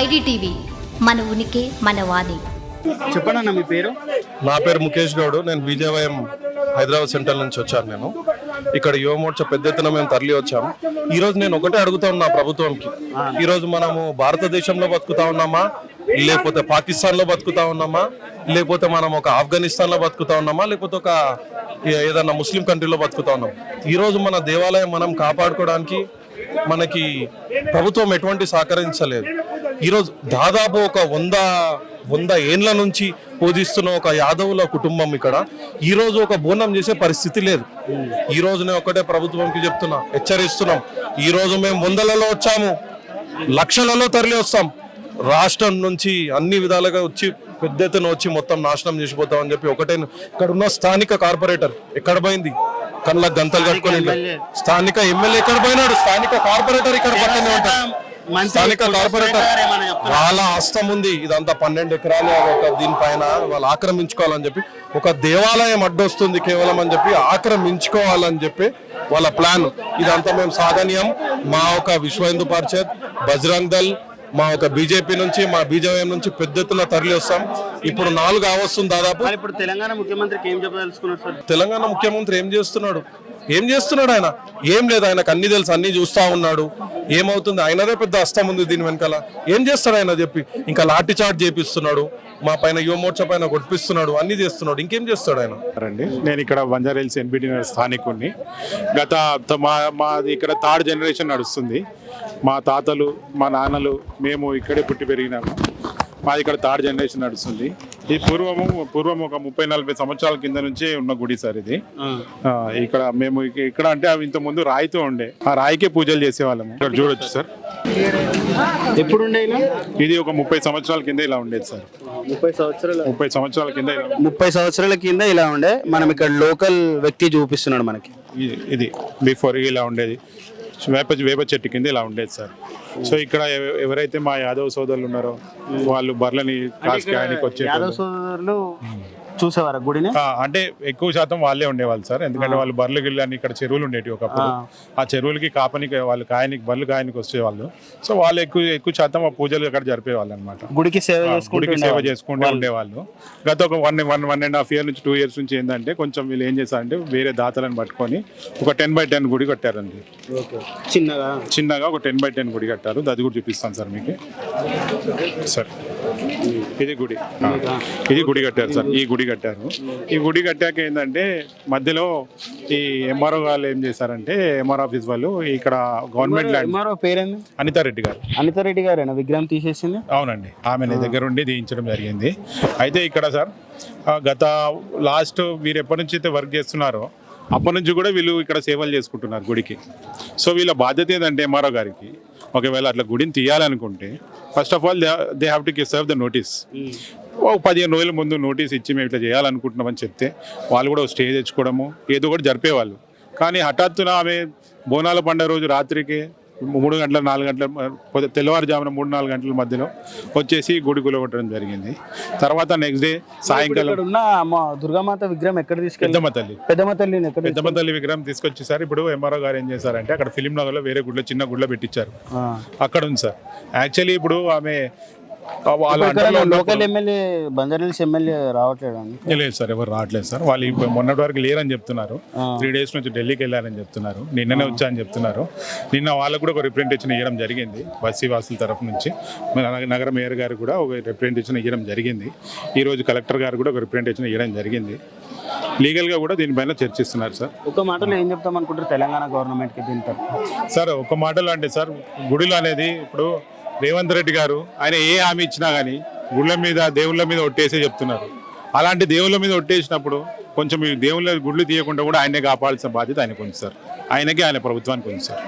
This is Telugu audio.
ఐడిటీవీ మన ఉనికి మన వాణి. చెప్పండి అన్న మీ పేరు? నా పేరు ముఖేష్ గౌడ్. నేను బీజేవైఎం హైదరాబాద్ సెంటర్ నుంచి వచ్చాను నేను. ఇక్కడ యువమోర్చ పెద్ద ఎత్తున మేము తరలి వచ్చాము. ఈ రోజు నేను ఒకటే అడుగుతా ఉన్నా ప్రభుత్వంకి ఈ రోజు మనము భారతదేశంలో బతుకుతా ఉన్నామా? లేకపోతే పాకిస్తాన్లో బతుకుతా ఉన్నామా? లేకపోతే మనం ఒక ఆఫ్ఘనిస్తాన్లో బతుకుతా ఉన్నామా? లేకపోతే ఒక ఏదన్నా ముస్లిం కంట్రీలో బతుకుతా ఉన్నాం ఈ రోజు మన దేవాలయం మనం కాపాడుకోవడానికి మనకి ప్రభుత్వం ఎటువంటి సహకరించలేదు. ఈరోజు దాదాపు ఒక వంద వంద ఏండ్ల నుంచి పూజిస్తున్న ఒక యాదవుల కుటుంబం ఇక్కడ. ఈ రోజు ఒక బోనం చేసే పరిస్థితి లేదు. ఈ రోజు నేను ఒకటే ప్రభుత్వంకి చెప్తున్నా హెచ్చరిస్తున్నాం. ఈ రోజు మేము వందలలో వచ్చాము లక్షలలో తరలి వస్తాం. రాష్ట్రం నుంచి అన్ని విధాలుగా వచ్చి పెద్ద ఎత్తున వచ్చి మొత్తం నాశనం చేసిపోతామని చెప్పి ఒకటే ఇక్కడ ఉన్న స్థానిక కార్పొరేటర్ ఎక్కడ పోయింది? కళ్ళ గంతలు కట్టుకొని. స్థానిక ఎమ్మెల్యే. ఎక్కడ పోయినాడు? స్థానిక కార్పొరేటర్ ఇక్కడ పక్కనే ఉంటాడు. స్థానిక కార్పొరేటర్? వాళ్ళ హస్తం ఉంది. ఇదంతా పన్నెండు ఎకరాలు ఒక దీనిపైన వాళ్ళు ఆక్రమించుకోవాలని చెప్పి ఒక దేవాలయం అడ్డొస్తుంది కేవలం అని చెప్పి ఆక్రమించుకోవాలని చెప్పి వాళ్ళ ప్లాన్. ఇదంతా మేము సాధనీయం మా ఒక విశ్వ హిందూ పరిషత్ బజరంగ్ దల్ మా ఒక బీజేపీ నుంచి మా బీజేపీ నుంచి పెద్ద ఎత్తున తరలి వస్తాం. ఇప్పుడు నాలుగు అవస్తుంది దాదాపు. ఇప్పుడు తెలంగాణ ముఖ్యమంత్రికి ఏం చెప్పదలుచుకున్నారు సార్? తెలంగాణ ముఖ్యమంత్రి ఏం చేస్తున్నాడు? ఏం చేస్తున్నాడు ఆయన? ఏం లేదు ఆయనకు అన్ని తెలుసు అన్ని చూస్తూ ఉన్నాడు. ఏమవుతుంది? ఆయనదే పెద్ద అస్తం ఉంది దీని వెనకాల. ఏం చేస్తాడు ఆయన చెప్పి? ఇంకా లాఠీ చార్జ్ చేపిస్తున్నాడు మా పైన యువమోర్చ పైన గొడిపిస్తున్నాడు అన్ని చేస్తున్నాడు. ఇంకేం చేస్తాడు ఆయన? రండి. నేను ఇక్కడ బంజారాహిల్స్ ఎన్బిటి స్థానికుడిని గత మా మాది ఇక్కడ థర్డ్ జనరేషన్ నడుస్తుంది. మా తాతలు మా నాన్నలు మేము ఇక్కడే పుట్టి పెరిగినాము. మాది ఇక్కడ థర్డ్ జనరేషన్ నడుస్తుంది. ఈ పూర్వము పూర్వం ఒక ముప్పై నలభై సంవత్సరాల కింద నుంచే ఉన్న గుడి సార్ ఇది. ఆ, ఇక్కడ మేము ఇక- ఇక్కడ అంటే అవి ఇంత ముందు రాయితో ఉండే. ఆ రాయికే పూజలు చేసేవాళ్ళము. ఇక్కడ చూడొచ్చు సార్. ఎప్పుడు ఇది ఒక ముప్పై సంవత్సరాల కింద ఇలా ఉండేది సార్. ముప్పై సంవత్సరాల. ముప్పై సంవత్సరాల కింద ఇలా ముప్పై సంవత్సరాల కింద ఇలా ఉండే. మనం ఇక్కడ లోకల్ వ్యక్తి చూపిస్తున్నాడు మనకి. ఇది- ఇది బిఫోర్ ఇలా ఉండేది. వేప వేప చెట్టు కింద ఇలా ఉండేది సార్. సో ఇక్కడ ఎవ- ఎవరైతే మా యాదవ్ సోదరులు ఉన్నారో వాళ్ళు బర్లని కాసుకాయనికి వచ్చే యాదవ్ సోదరులు చూసేవారా గుడిని? అంటే ఎక్కువ శాతం వాళ్ళే ఉండేవాళ్ళు సార్. ఎందుకంటే వాళ్ళు బర్రెలు గిల్లు అని ఇక్కడ చెరువులు ఉండేవి ఒకప్పుడు. ఆ. చెరువులకి కాపనికి వాళ్ళు కాయనికి బర్రెలు కాయనికి వచ్చేవాళ్ళు. సో వాళ్ళు ఎక్కువ ఎక్కువ శాతం ఆ పూజలు అక్కడ జరిపేవాళ్ళు అనమాట గుడికి సేవ గుడికి సేవ చేసుకుంటూ ఉండేవాళ్ళు. గత ఒక one one one and half year నుంచి టూ ఇయర్స్ నుంచి ఏంటంటే కొంచెం వీళ్ళు ఏం చేశారంటే వేరే దాతలను పట్టుకొని ఒక టెన్ బై టెన్ గుడి కట్టారండి. చిన్నగా? చిన్నగా ఒక టెన్ బై టెన్ గుడి కట్టారు. అది కూడా చూపిస్తాను సార్ మీకు. సార్ ఇది గుడి. ఇది గుడి కట్టారు సార్. ఈ గుడి కట్టారు. ఈ గుడి కట్టాక ఏంటంటే మధ్యలో ఈ ఎంఆర్ఓ వాళ్ళు ఏం చేశారంటే ఎంఆర్ ఆఫీస్ వాళ్ళు ఇక్కడ గవర్నమెంట్ ల్యాండ్ ఎంఆర్ఓ పేరేంది? అనితారెడ్డి గారు. అనితారెడ్డి గారేనా? విగ్రహం తీసేసింది? అవునండి. ఆమె దగ్గర ఉండి తీయించడం జరిగింది. అయితే ఇక్కడ సార్ గత లాస్ట్ వీరు ఎప్పటి నుంచి అయితే వర్క్ చేస్తున్నారో అప్పటి నుంచి కూడా వీళ్ళు ఇక్కడ సేవలు చేసుకుంటున్నారు గుడికి. సో వీళ్ళ బాధ్యత ఏంటంటే ఎంఆర్ఓ గారికి ఒకవేళ అట్లా గుడిని తీయాలనుకుంటే first of all they have to serve the notice ఒక పదిహేను రోజుల ముందు నోటీస్ ఇచ్చి మేము ఇట్లా చేయాలనుకుంటున్నామని చెప్తే వాళ్ళు కూడా ఒక స్టే తెచ్చుకోవడము ఏదో కూడా జరిపేవాళ్ళు. కానీ హఠాత్తున ఆమె బోనాల పండుగ రోజు రాత్రికి మూడు గంటల నాలుగు గంటల తెల్లవారుజామున మూడు నాలుగు గంటల మధ్యలో వచ్చేసి గుడి కూలగొట్టడం జరిగింది. తర్వాత నెక్స్ట్ డే సాయంకాలం ఉన్న దుర్గామాత విగ్రహం ఎక్కడ తీసుకెళ్ళి పెద్దమ్మ తల్లి. పెద్దమ్మ తల్లి విగ్రహం తీసుకొచ్చేసారు. ఇప్పుడు ఎంఆర్ఓ గారు ఏం చేశారంటే అక్కడ ఫిలిం నగర్లో వేరే గుడిలో చిన్న గుడిలో పెట్టించారు. అక్కడ ఉంది సార్. యాక్చువల్లీ ఇప్పుడు ఆమె లోకల్ ఎమ్మెల్యే బంజారాహిల్స్ ఎమ్మెల్యే రావట్లేదు అండి? లేదు సార్ ఎవరు రావట్లేదు సార్. వాళ్ళు మొన్నటి వరకు లేరని చెప్తున్నారు. త్రీ డేస్ నుంచి ఢిల్లీకి వెళ్ళారని చెప్తున్నారు. నిన్ననే వచ్చా అని చెప్తున్నారు. నిన్న వాళ్ళకు కూడా ఒక రిప్రజెంటేషన్ ఇవ్వడం జరిగింది బస్సీ వాసుల తరఫు నుంచి. నగర మేయర్ గారు కూడా ఒక రిప్రజెంటేషన్ ఇవ్వడం జరిగింది. ఈ రోజు కలెక్టర్ గారు కూడా ఒక రిప్రజెంటేషన్ ఇవ్వడం జరిగింది. లీగల్గా కూడా దీనిపైన చర్చిస్తున్నారు సార్. ఒక మాటలో ఏం చెప్తాం అనుకుంటారు తెలంగాణ గవర్నమెంట్కి దీని సార్ ఒక మాటలో అంటే సార్ గుడిలో అనేది ఇప్పుడు రేవంత్ రెడ్డి గారు ఆయన ఏ హామీ ఇచ్చినా కానీ గుళ్ళ మీద దేవుళ్ళ మీద ఒట్టేసే చెప్తున్నారు. అలాంటి దేవుళ్ళ మీద ఒట్టేసినప్పుడు కొంచెం ఈ దేవుళ్ళ గుళ్ళు తీయకుండా కూడా ఆయనే కాపాడాల్సిన బాధ్యత ఆయనకు ఉంది సార్. ఆయనకి ఆయన ప్రభుత్వానికి ఉంది సార్.